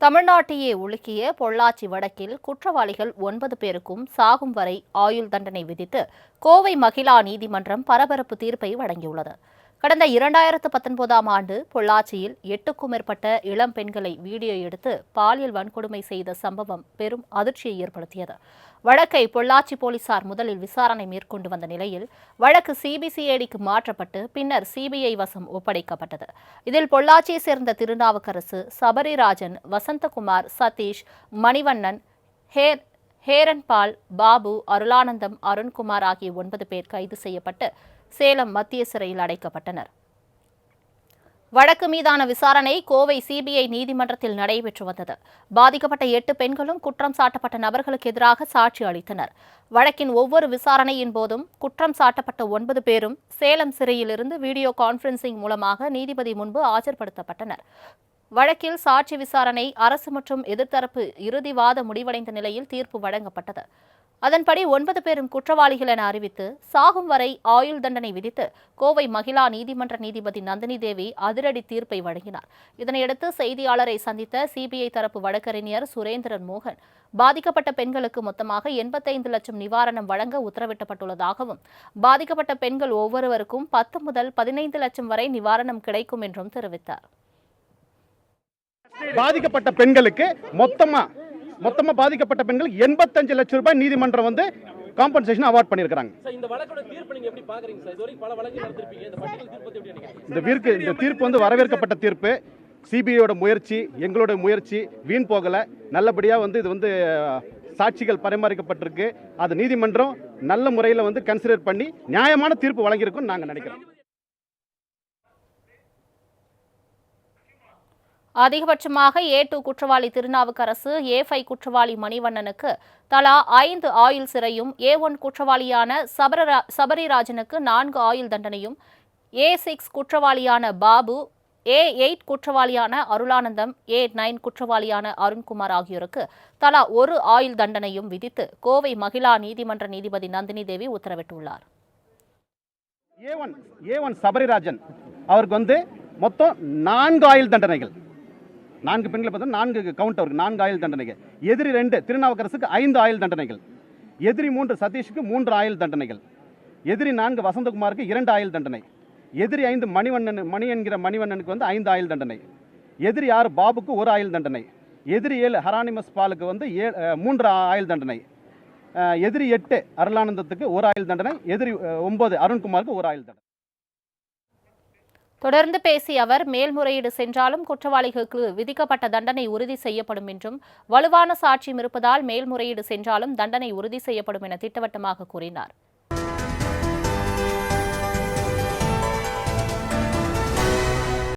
தமிழ்நாட்டையே உலுக்கிய பொள்ளாச்சி வடக்கில் குற்றவாளிகள் ஒன்பது பேருக்கும் சாகும் வரை ஆயுள் தண்டனை விதித்து கோவை மகிழா நீதிமன்றம் பரபரப்பு தீர்ப்பை வழங்கியுள்ளது. கடந்த இரண்டாயிரத்து பத்தொன்பதாம் ஆண்டு பொள்ளாச்சியில் எட்டுக்கும் மேற்பட்ட இளம் பெண்களை வீடியோ எடுத்து பாலியல் வன்கொடுமை செய்த சம்பவம் பெரும் அதிர்ச்சியை ஏற்படுத்தியது. வழக்கை பொள்ளாச்சி போலீசார் முதலில் விசாரணை மேற்கொண்டு வந்த நிலையில் வழக்கு சிபிசிஐடிக்கு மாற்றப்பட்டு பின்னர் சிபிஐ வசம் ஒப்படைக்கப்பட்டது. இதில் பொள்ளாச்சியை சேர்ந்த திருநாவுக்கரசு சபரிராஜன் வசந்தகுமார் சதீஷ் மணிவண்ணன் ஹேர் ஹேரன்பால் பாபு அருளானந்தம் அருண்குமார் ஆகிய ஒன்பது பேர் கைது செய்யப்பட்டு சேலம் மத்திய சிறையில் அடைக்கப்பட்டனர். வழக்கு மீதான விசாரணை கோவை சிபிஐ நீதிமன்றத்தில் நடைபெற்று வந்தது. பாதிக்கப்பட்ட எட்டு பெண்களும் குற்றம் சாட்டப்பட்ட நபர்களுக்கு எதிராக சாட்சி அளித்தனர். வழக்கின் ஒவ்வொரு விசாரணையின் போதும் குற்றம் சாட்டப்பட்ட ஒன்பது பேரும் சேலம் சிறையிலிருந்து வீடியோ கான்பரன்சிங் மூலமாக நீதிபதி முன்பு ஆஜர்படுத்தப்பட்டனர். வழக்கில் சாட்சி விசாரணை அரசு மற்றும் எதிர்த்தரப்பு இறுதிவாத முடிவடைந்த நிலையில் தீர்ப்பு வழங்கப்பட்டது. அதன்படி ஒன்பது பேரும் குற்றவாளிகள் என அறிவித்து சாகும் வரை ஆயுள் தண்டனை விதித்து கோவை மகிழா நீதிமன்ற நீதிபதி நந்தினி தேவி அதிரடி தீர்ப்பை வழங்கினார். இதனையடுத்து செய்தியாளரை சந்தித்த சிபிஐ தரப்பு வழக்கறிஞர் சுரேந்திரன் மோகன் பாதிக்கப்பட்ட பெண்களுக்கு மொத்தமாக எண்பத்தைந்து லட்சம் நிவாரணம் வழங்க உத்தரவிட்டப்பட்டுள்ளதாகவும் பாதிக்கப்பட்ட பெண்கள் ஒவ்வொருவருக்கும் பத்து முதல் பதினைந்து லட்சம் வரை நிவாரணம் கிடைக்கும் என்றும் தெரிவித்தார். பாதிக்கப்பட்ட பெண்களுக்கு மொத்தமா மொத்தமா பாதிக்கப்பட்ட பெண்களுக்கு எண்பத்தஞ்சு லட்சம் ரூபாய் நீதிமன்றம் வந்து காம்பன்சேஷன் அவார்ட் பண்ணியிருக்காங்க இந்த தீர்ப்பு இந்த தீர்ப்பு வந்து வரவேற்கப்பட்ட தீர்ப்பு. சிபிஐயோட முயற்சி எங்களோட முயற்சி வீண் போகல. நல்லபடியா வந்து இது வந்து சாட்சிகள் பரிமாறிக்கப்பட்டிருக்கு. அது நீதிமன்றம் நல்ல முறையில் வந்து கன்சிடர் பண்ணி நியாயமான தீர்ப்பு வழங்கியிருக்கும்னு நாங்கள் நினைக்கிறோம். அதிகபட்சமாக ஏ டூ குற்றவாளி திருநாவுக்கரசு ஏ ஃபைவ் குற்றவாளி மணிவண்ணனுக்கு தலா ஐந்து ஆயுள் சிறையும் ஏ ஒன் குற்றவாளியான சபரரா சபரிராஜனுக்கு நான்கு ஆயுள் தண்டனையும் ஏ சிக்ஸ் குற்றவாளியான பாபு ஏ எயிட் குற்றவாளியான அருளானந்தம் ஏ நைன் குற்றவாளியான அருண்குமார் ஆகியோருக்கு தலா ஒரு ஆயுள் தண்டனையும் விதித்து கோவை மகிழா நீதிமன்ற நீதிபதி நந்தினி தேவி உத்தரவிட்டுள்ளார். A one A one Sabarirajan. அவருக்கு வந்து மொத்தம் நான்கு ஆயுள் தண்டனைகள். நான்கு பெண்களை பார்த்தா நான்கு கவுண்ட் அவருக்கு நான்கு ஆயுள் தண்டனைகள். எதிரி ரெண்டு திருநாவுக்கரசுக்கு ஐந்து ஆயுள் தண்டனைகள். எதிரி மூன்று சதீஷுக்கு மூன்று ஆயுள் தண்டனைகள். எதிரி நான்கு வசந்தகுமாருக்கு இரண்டு ஆயுள் தண்டனை. எதிரி ஐந்து மணிவண்ணன் மணி என்கிற மணிவண்ணனுக்கு வந்து ஐந்து ஆயுள் தண்டனை. எதிரி ஆறு பாபுக்கு ஒரு ஆயுள் தண்டனை. எதிரி ஏழு ஹரானிமஸ் பாலுக்கு வந்து ஏ மூன்று ஆயுள் தண்டனை. எதிரி எட்டு அருளானந்தத்துக்கு ஒரு ஆயுள் தண்டனை. எதிரி ஒன்பது அருண்குமாருக்கு ஒரு ஆயுள் தண்டனை. தொடர்ந்து பேசிய அவர் மேல்முறையீடு சென்றாலும் குற்றவாளிகளுக்கு விதிக்கப்பட்ட தண்டனை உறுதி செய்யப்படும் என்றும் வலுவான சாட்சியம் இருப்பதால் மேல்முறையீடு சென்றாலும் தண்டனை உறுதி செய்யப்படும் என திட்டவட்டமாக கூறினார்.